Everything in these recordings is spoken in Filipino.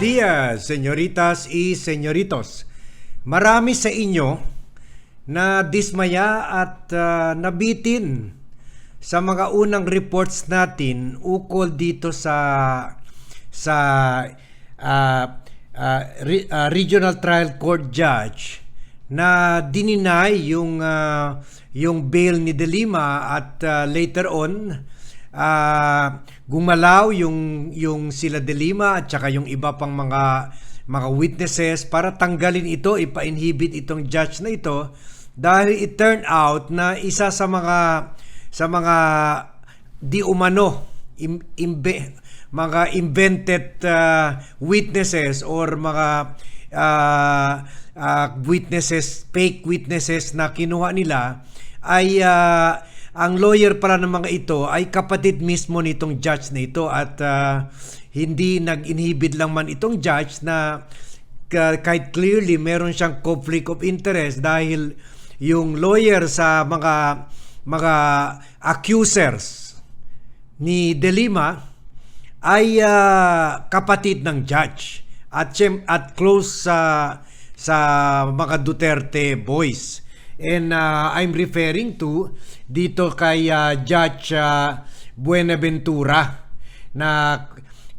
días, señoritas y señoritos. Marami sa inyo na dismaya at ah, nabitin sa mga unang reports natin ukol dito sa sa ah, ah, re- ah, Regional Trial Court Judge na dininay yung ah, yung bail ni De Lima at ah, later on ah, gumalaw yung yung sila De Lima at saka yung iba pang mga mga witnesses para tanggalin ito, ipa-inhibit itong judge na ito dahil it turned out na isa sa mga sa mga di umano im, imbe, mga invented uh, witnesses or mga uh, uh, witnesses, fake witnesses na kinuha nila ay uh, ang lawyer pala ng mga ito ay kapatid mismo nitong judge na ito at uh, hindi nag-inhibit lang man itong judge na ka- kahit clearly meron siyang conflict of interest dahil yung lawyer sa mga mga accusers ni De Lima ay ah, kapatid ng judge at at close sa sa mga Duterte boys. And ah, I'm referring to dito kay ah, Judge ah, Buenaventura na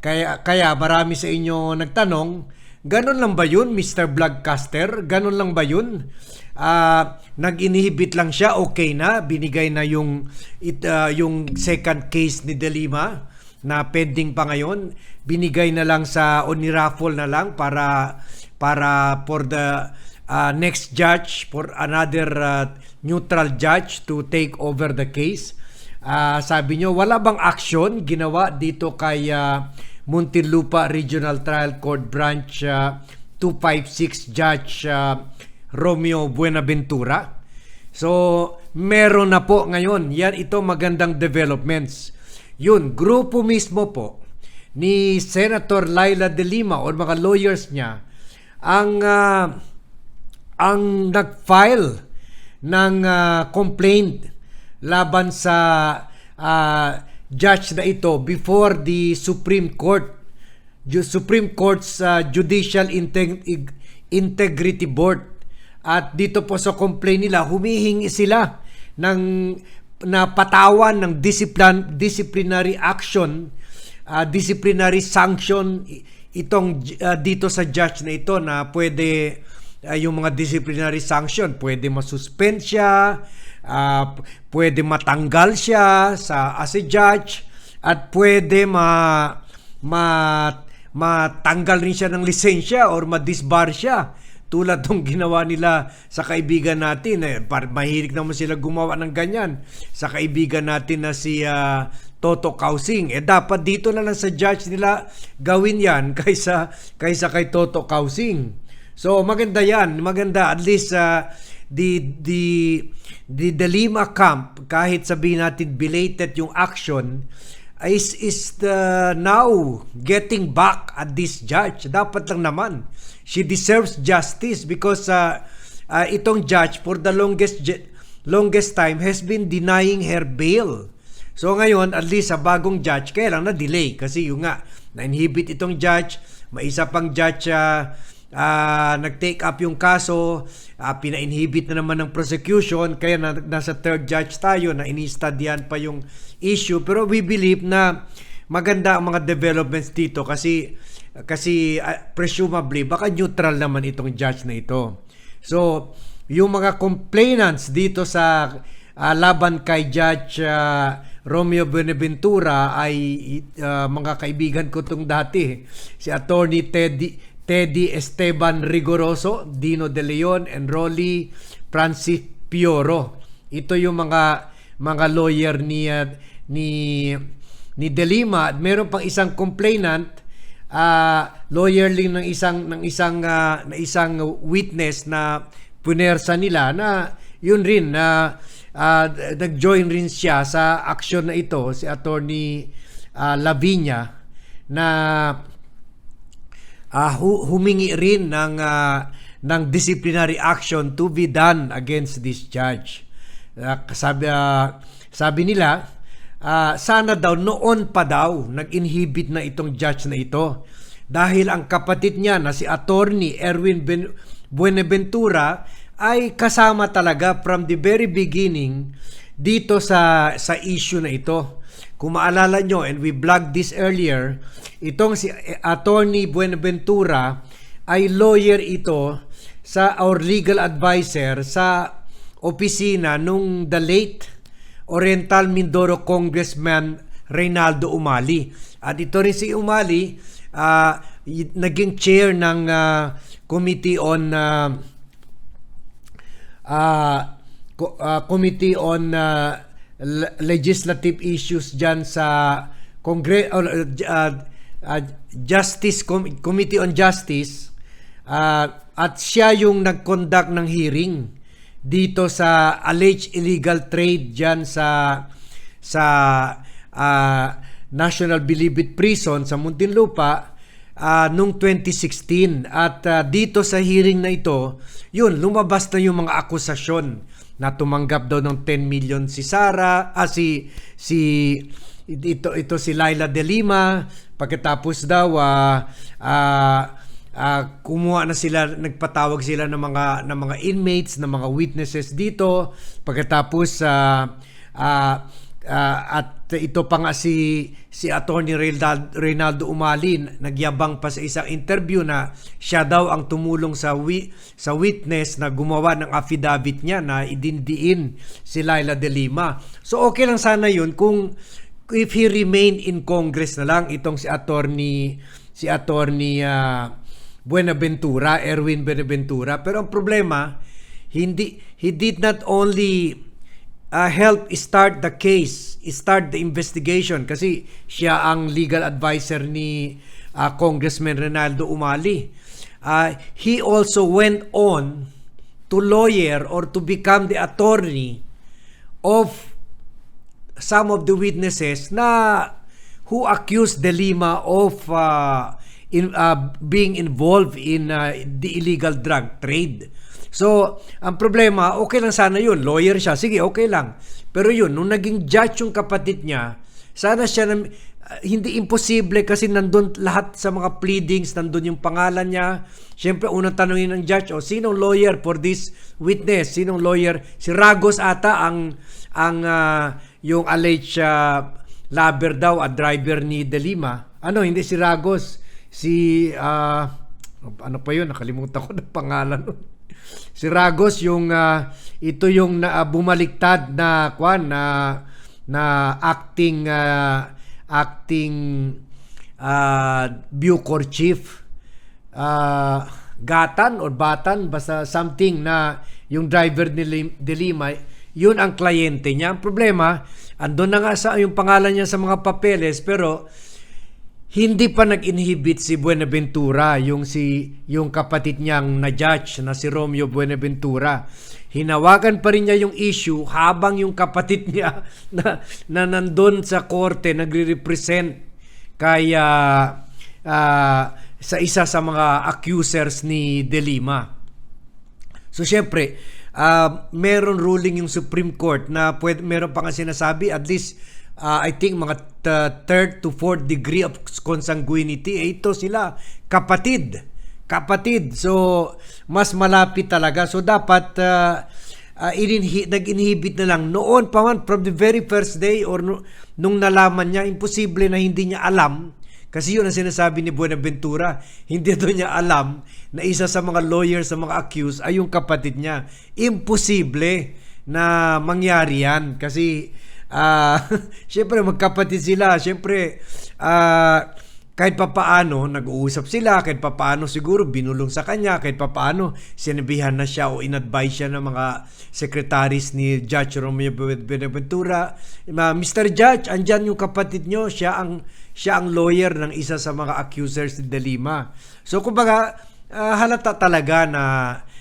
kaya kaya marami sa inyo nagtanong, ganun lang ba 'yun Mr. Vlogcaster? Ganun lang ba 'yun? Ah, nag-inhibit lang siya, okay na, binigay na yung it, ah, yung second case ni De Lima na pending pa ngayon, binigay na lang sa oniraffle na lang para para for the uh, next judge for another uh, neutral judge to take over the case. Ah, sabi nyo, wala bang action ginawa dito kay uh, Muntinlupa Regional Trial Court Branch ah, 256 Judge ah, Romeo Buenaventura? So, meron na po ngayon. Yan ito magandang developments. Yun, grupo mismo po ni Senator Laila de Lima o mga lawyers niya ang ah, ang nag-file ng ah, complaint laban sa ah, judge na ito before the Supreme Court. Supreme Court's ah, Judicial Integ- Integrity Board. At dito po sa complaint nila humihingi sila ng na patawan ng discipline disciplinary action ah, disciplinary sanction itong ah, dito sa judge na ito na pwede ah, yung mga disciplinary sanction pwede masuspend siya p- pwede matanggal siya sa as a judge at pwede ma ma matanggal rin siya ng lisensya or ma-disbar siya. Tulad ng ginawa nila sa kaibigan natin. Eh, par- mahilig naman sila gumawa ng ganyan. Sa kaibigan natin na si ah, Toto Kausing. Eh dapat dito na lang sa judge nila gawin yan kaysa kaysa kay Toto Kausing so maganda yan. Maganda. At least ah, the the the the Lima camp kahit sabihin natin belated yung action is is the now getting back at this judge. Dapat lang naman. She deserves justice because uh, uh, itong judge for the longest longest time has been denying her bail. So ngayon at least sa bagong judge kaya lang na delay. Kasi yung nga na-inhibit itong judge. May isa pang judge uh, uh, nag-take up yung kaso, uh, pina-inhibit na naman ng prosecution, kaya na, nasa third judge tayo na ini-studyan pa yung issue. Pero we believe na maganda ang mga developments dito kasi kasi uh, presumably baka neutral naman itong judge na ito. So, yung mga complainants dito sa uh, laban kay Judge uh, Romeo Benaventura ay uh, mga kaibigan ko tong dati. Si Attorney Teddy Teddy Esteban Rigoroso, Dino De Leon, and Rolly Francis Pioro. Ito yung mga mga lawyer ni uh, ni ni De Lima at meron pang isang complainant ah, lawyer din ng isang ng isang ah, na isang witness na punersa nila na yun rin na ah, nag-join rin siya sa action na ito si attorney ah, Lavinia na hu- humingi rin ng ah, ng disciplinary action to be done against this judge. Ah, sabi ah, sabi nila ah, sana daw noon pa daw nag-inhibit na itong judge na ito dahil ang kapatid niya na si attorney Erwin ben- Buenaventura ay kasama talaga from the very beginning dito sa sa issue na ito. Kung maalala nyo, and we blogged this earlier, itong si eh, attorney Buenaventura ay lawyer ito sa our legal advisor sa opisina nung the late Oriental Mindoro Congressman Reynaldo Umali. At ito rin si Umali, y- naging chair ng ah, Committee on co- ah, Committee on Le- Legislative Issues dyan sa Congre or, ah, ah, Justice Com- Committee on Justice ah, at siya yung nag-conduct ng hearing dito sa alleged illegal trade dyan sa sa ah, National Bilibid Prison sa Muntinlupa ah, noong 2016 at ah, dito sa hearing na ito yun lumabas na yung mga akusasyon na tumanggap daw ng 10 million si Sara ah, si si ito ito si Laila De Lima. Pagkatapos daw ah, ah, ah, kumuha na sila nagpatawag sila ng mga ng mga inmates ng mga witnesses dito. Pagkatapos ah, ah, ah, at ito pa nga si si Attorney Reynald- Reynaldo Umalin nagyabang pa sa isang interview na siya daw ang tumulong sa wi, sa witness na gumawa ng affidavit niya na idindiin si Laila De Lima. So okay lang sana yun kung if he remain in Congress na lang itong si Attorney si Attorney ah, Buenaventura, Erwin Buenaventura. Pero ang problema, hindi he did not only uh, help start the case, start the investigation kasi siya ang legal advisor ni uh, Congressman Ronaldo Umali. Uh, he also went on to lawyer or to become the attorney of some of the witnesses na who accused De Lima of uh, in uh, being involved in uh, the illegal drug trade. So, ang problema, okay lang sana yun. Lawyer siya. Sige, okay lang. Pero yun, nung naging judge yung kapatid niya, sana siya, na, uh, hindi imposible kasi nandun lahat sa mga pleadings, nandun yung pangalan niya. Siyempre, unang tanongin ng judge, oh, sinong lawyer for this witness? Sinong lawyer? Si Ragos ata ang, ang uh, yung alleged uh, lover daw at driver ni De Lima. Ano, hindi si Ragos. Si, uh, ano pa yun? Nakalimutan ko ng pangalan. Si Ragos yung ah, ito yung na, ah, bumaliktad na kwan na na acting ah, acting uh, Bucor chief ah, Gatan or Batan basta something na yung driver ni Lim- de Lima yun ang kliyente niya. Ang problema, andun na nga sa yung pangalan niya sa mga papeles pero hindi pa nag-inhibit si Buenaventura, yung si yung kapatid niyang na-judge na si Romeo Buenaventura. Hinawakan pa rin niya yung issue habang yung kapatid niya na, na nandun sa korte nagre-represent kaya ah, sa isa sa mga accusers ni De Lima. So syempre, uh, meron ruling yung Supreme Court na pwede, meron pa nga sinasabi at least uh, I think mga t- third to fourth degree of consanguinity eh, ito sila kapatid kapatid so mas malapit talaga so dapat uh, uh, ininhi- nag-inhibit na lang noon pa man from the very first day or no- nung nalaman niya imposible na hindi niya alam kasi yun ang sinasabi ni Buenaventura. Hindi daw niya alam na isa sa mga lawyers sa mga accused ay yung kapatid niya. Imposible na mangyari yan. Kasi, ah syempre magkapatid sila. Syempre, ah kahit papaano, nag-uusap sila, kahit papaano siguro binulong sa kanya, kahit papaano sinabihan na siya o in-advise siya ng mga secretaries ni Judge Romeo Benaventura. Ma, Mr. Judge, andyan yung kapatid nyo, siya ang, siya ang lawyer ng isa sa mga accusers ni De Lima. So kumbaga, ah, halata talaga na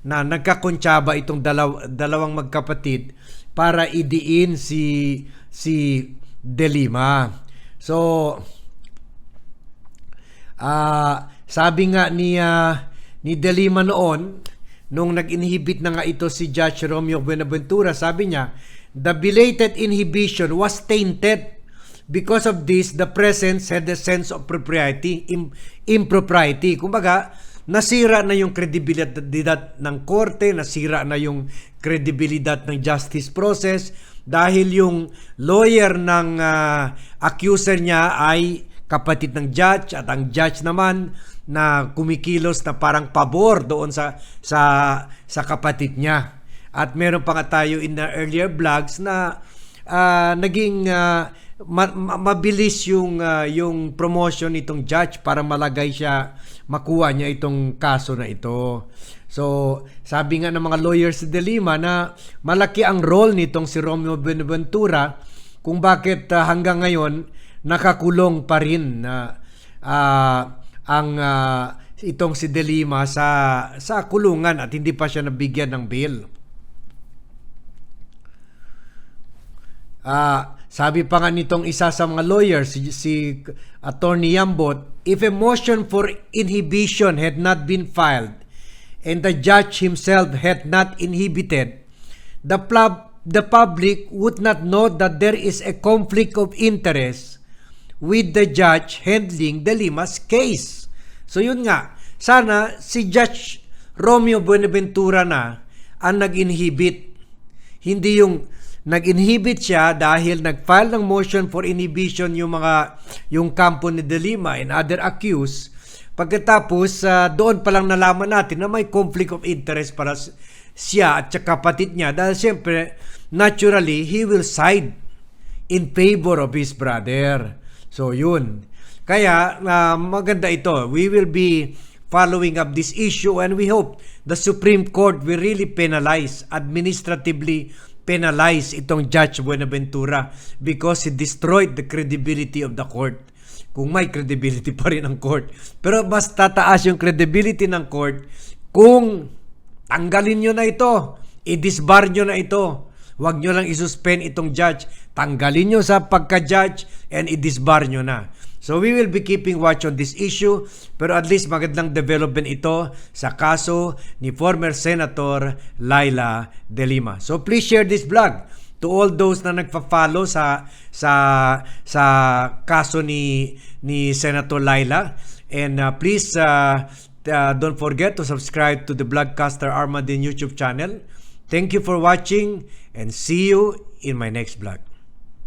na nagkakontsaba itong dalaw, dalawang magkapatid para idiin si si De Lima. So, Ah, sabi nga ni ah, ni De Lima noon nung nag-inhibit na nga ito si Judge Romeo Buenaventura, sabi niya, the belated inhibition was tainted because of this, the presence had a sense of propriety, im- impropriety. Kumbaga, nasira na yung kredibilidad ng korte, nasira na yung kredibilidad ng justice process dahil yung lawyer ng ah, accuser niya ay kapatid ng judge at ang judge naman na kumikilos na parang pabor doon sa sa sa kapatid niya. At meron pa nga tayo in the earlier vlogs na ah, naging ma- mabilis yung ah, yung promotion nitong judge para malagay siya makuha niya itong kaso na ito. So, sabi nga ng mga lawyers de Lima na malaki ang role nitong si Romeo Benaventura kung bakit ah, hanggang ngayon nakakulong pa rin na ah, ang ah, itong si De Lima sa sa kulungan at hindi pa siya nabigyan ng bail. Ah, sabi pa nga nitong isa sa mga lawyers, si, si Attorney Yambot, if a motion for inhibition had not been filed and the judge himself had not inhibited, the, pub, the public would not know that there is a conflict of interest with the judge handling the Limas case. So yun nga, sana si Judge Romeo Buenaventura na ang nag-inhibit. Hindi yung nag-inhibit siya dahil nag-file ng motion for inhibition yung mga yung kampo ni De Lima and other accused. Pagkatapos ah, doon pa lang nalaman natin na may conflict of interest para siya at sa kapatid niya dahil siyempre naturally he will side in favor of his brother. So yun. Kaya ah, maganda ito. We will be following up this issue and we hope the Supreme Court will really penalize, administratively penalize itong Judge Buenaventura because he destroyed the credibility of the court. Kung may credibility pa rin ang court. Pero mas tataas yung credibility ng court kung tanggalin nyo na ito, i-disbar nyo na ito. Huwag nyo lang isuspend itong judge. Tanggalin nyo sa pagka-judge and i-disbar nyo na. So we will be keeping watch on this issue pero at least magandang development ito sa kaso ni former Senator Laila De Lima. So please share this vlog to all those na nagfa-follow sa sa sa kaso ni ni Senator Laila and uh, please uh, uh, don't forget to subscribe to the Vlogcaster Armadin YouTube channel. Thank you for watching and see you in my next vlog.